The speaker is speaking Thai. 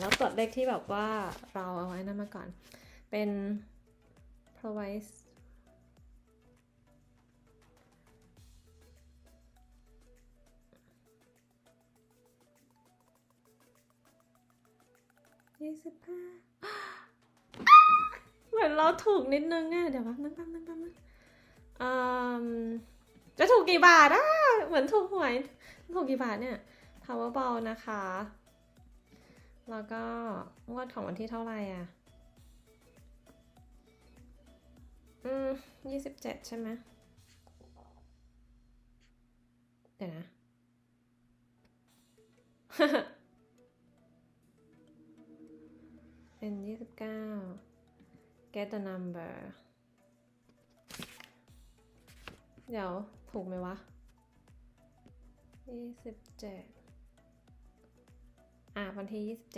แล้วกดเลขที่แบบว่าเราเอาไว้นั่นมาก่อน เป็น provide ยี่สิบห้าเหมือนเราถูกนิดนึงอะเดี๋ยวแป๊บนึงแป๊บนึงแป๊บนึงจะถูกกี่บาทอะเหมือนถูกหวย ถูกกี่บาทเนี่ย Powerball นะคะ แล้วก็งวดของวันที่เท่าไหร่อะ อืมยี่สิบเจ็ดใช่ไหมเดี๋ยวนะ เป็นยี่สิบเก้า get the number เดี๋ยวถูกไหมวะยี่สิบเจ็ด อ่าวันที่ยี่สิบเจ็ด